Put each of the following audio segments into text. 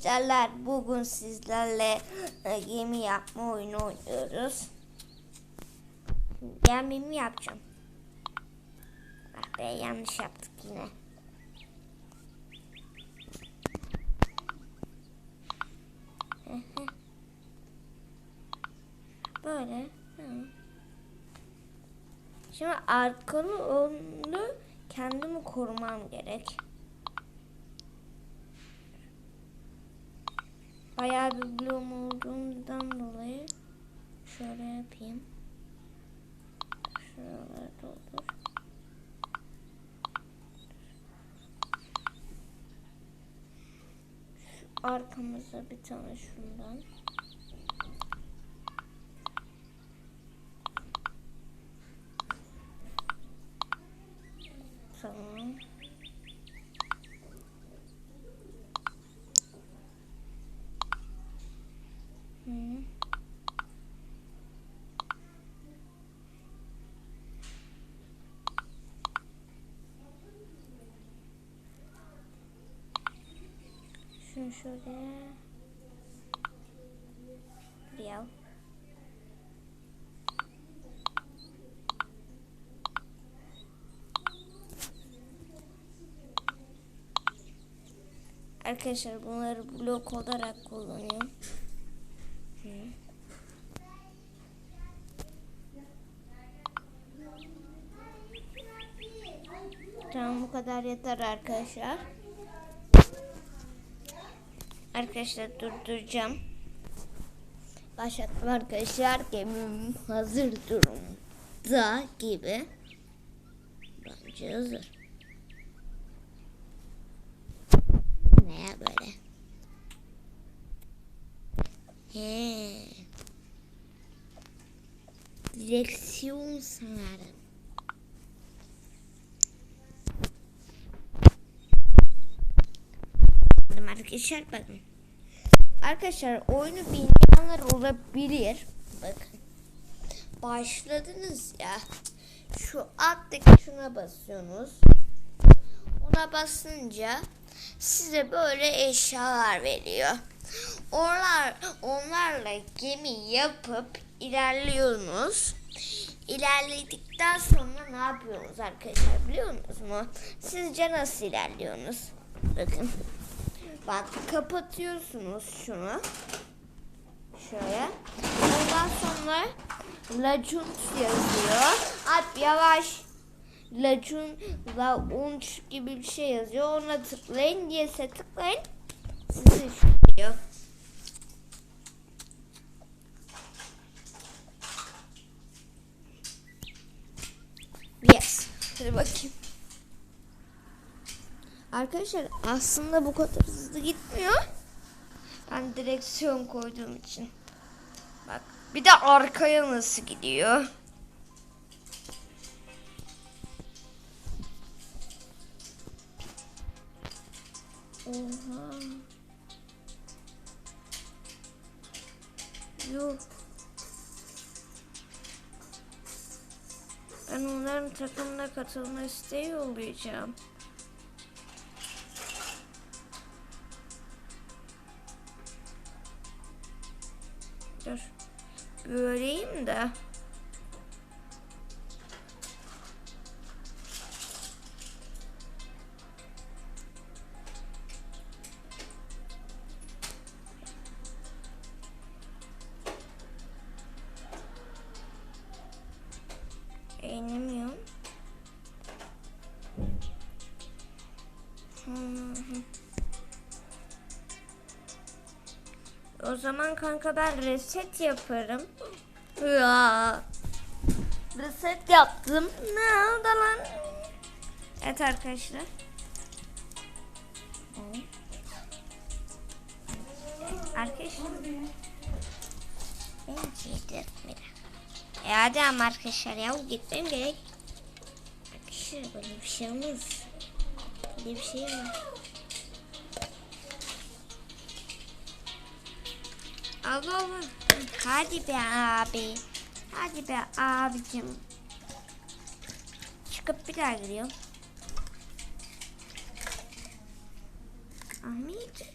Arkadaşlar bugün sizlerle e, gemi yapma oyunu oynuyoruz. Gemimi yapacağım. Bak be yanlış yaptık yine. Böyle. Şimdi arkalı önlü kendimi korumam gerek. Bayağı bir bloğum olduğundan dolayı şöyle yapayım. Şuraları doldur. Şu arkamıza bir tane şundan. Tamam. Hı. Şunu şöyle buraya al. Arkadaşlar bunları blok olarak kullanıyorum. Hı. Tamam bu kadar yeter arkadaşlar. Arkadaşlar durduracağım. Başlattım arkadaşlar. Gemim hazır durumda gibi. Bence hazır. Ne böyle? He. Direksiyon sanırım. Arkadaşlar bakın. Arkadaşlar oyunu bilmeyenler olabilir. Bakın. Başladınız ya. Şu alttaki şuna basıyorsunuz. Ona basınca size böyle eşyalar veriyor. Onlar onlarla gemi yapıp ilerliyorsunuz. İlerledikten sonra ne yapıyorsunuz arkadaşlar biliyor musunuz mu? Sizce nasıl ilerliyorsunuz? Bakın. Bak kapatıyorsunuz şunu. Şöyle. Ondan sonra Lacunt yazıyor. At yavaş. Lacun launch gibi bir şey yazıyor. Ona tıklayın. Yes'e tıklayın. Sizi çıkıyor. Yes. Hadi bakayım. Arkadaşlar aslında bu kadar hızlı gitmiyor. Ben direksiyon koyduğum için. Bak bir de arkaya nasıl gidiyor. Oha. Yuh. Ben onların takımına katılma isteği yollayacağım. Dur. Böyleyim de. Eğilemiyorum. O zaman kanka ben reset yaparım. Ya. Reset yaptım. Ne oldu lan? Evet arkadaşlar. Arkadaşlar. Ben yedirtmedim. E hadi ama arkadaşlar ya gitmem gerek. Arkadaşlar böyle bir şey olmaz. Böyle bir şey var. Allah Allah. Hadi be abi. Hadi be abicim. Çıkıp bir daha giriyorum. Ahmet.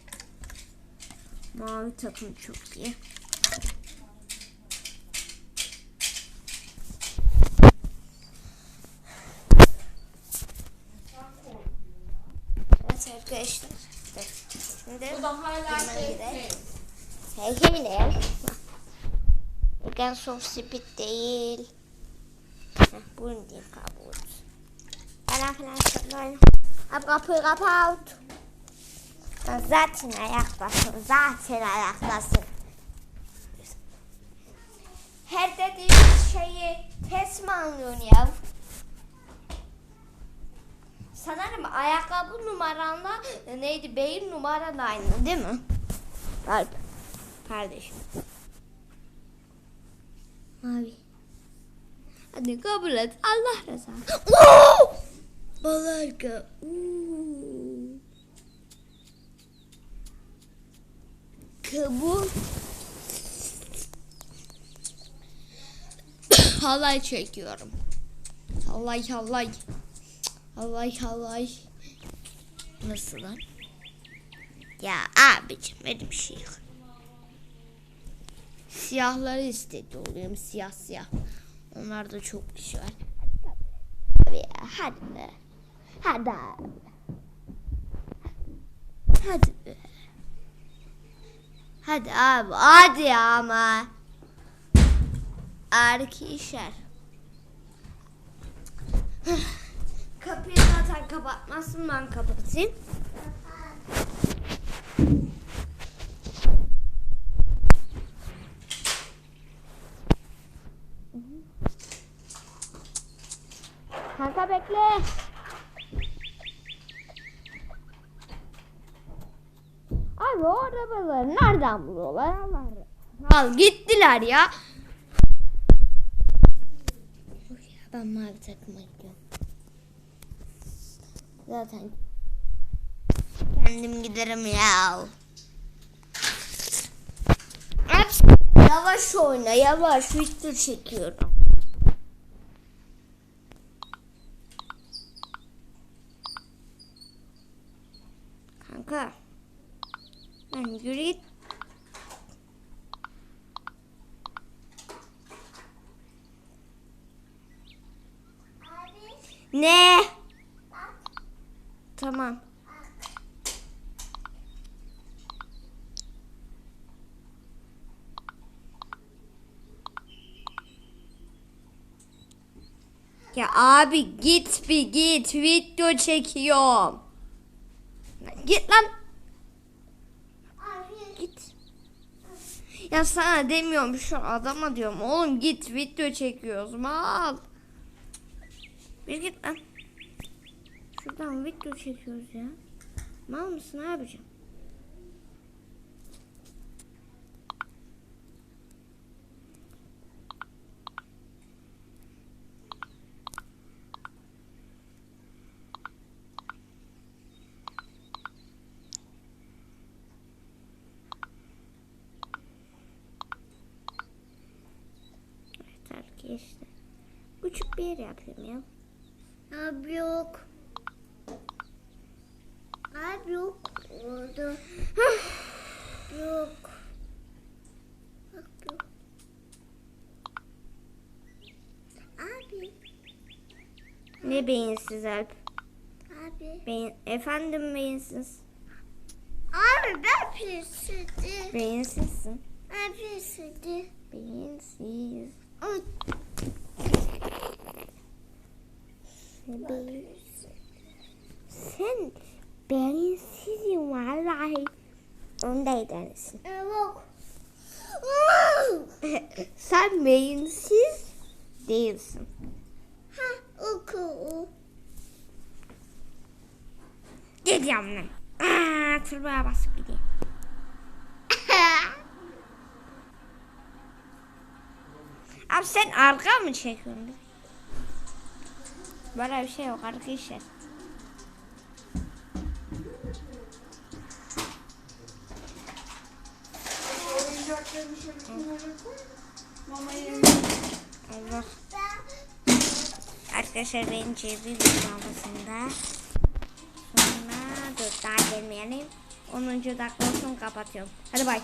Mavi takım çok iyi. Evet arkadaşlar. Şimdi Bu da hala Hemen şey. gidelim. Heykemiyle. Against of Speed değil. Heh, Bunu diyeyim kabul. Ben arkadaşlar Ab kapıyı kapat. Zaten ayaktasın. Zaten ayaktasın. Her dediğimiz şeyi test mi anlıyorsun ya? Sanırım ayakkabı numaranla neydi beyin numaran aynı değil mi? Alp. Kardeşim. Abi. Hadi kabul et. Allah rızası. Oo! Balarka. Oo. Kabul. halay çekiyorum. Halay halay. Halay halay. Nasıl lan? Ya abicim benim şey yok. Siyahları istedi oluyorum siyah siyah. Onlarda çok kişi var. Hadi hadi be. Hadi abi. Hadi be. Hadi abi hadi ama. Arkadaşlar. Kapıyı zaten kapatmazsın ben kapatayım. Kanka bekle. Abi o arabaları nereden buluyorlar Al gittiler ya. Ben mavi takıma gidiyorum. Zaten kendim giderim ya. Yavaş oyna yavaş video çekiyorum. Kanka. Ben yürü git. Ne? Tamam. Ya abi git bir git video çekiyorum. Git lan. Git. Ya sana demiyorum şu adama diyorum. Oğlum git video çekiyoruz mal. Bir git lan. Şuradan video çekiyoruz ya. Mal mısın abicim? Arkadaşlar. Küçük bir yer yapayım ya. Abi yok. Abi yok. Orada. yok. Abi. Ne beyinsiz Alp? Abi. Beyin, efendim beyinsiz. Abi ben pisidi. Beyinsizsin. Ben pisidi. Beyinsiz. Sen beyinsizsin vallahi. Onda edersin. Evet. Sen beyinsiz değilsin. Ha, oku. Gidiyorum lan. Aa, turboya basıp gideyim. Abi sen arka mı çekiyorsun? Böyle bir şey yok arkadaşlar. Allah. Arkadaşlar benim cebi bir lambasında. Sonra dur daha gelmeyelim. 10. dakika olsun kapatıyorum. Hadi bay.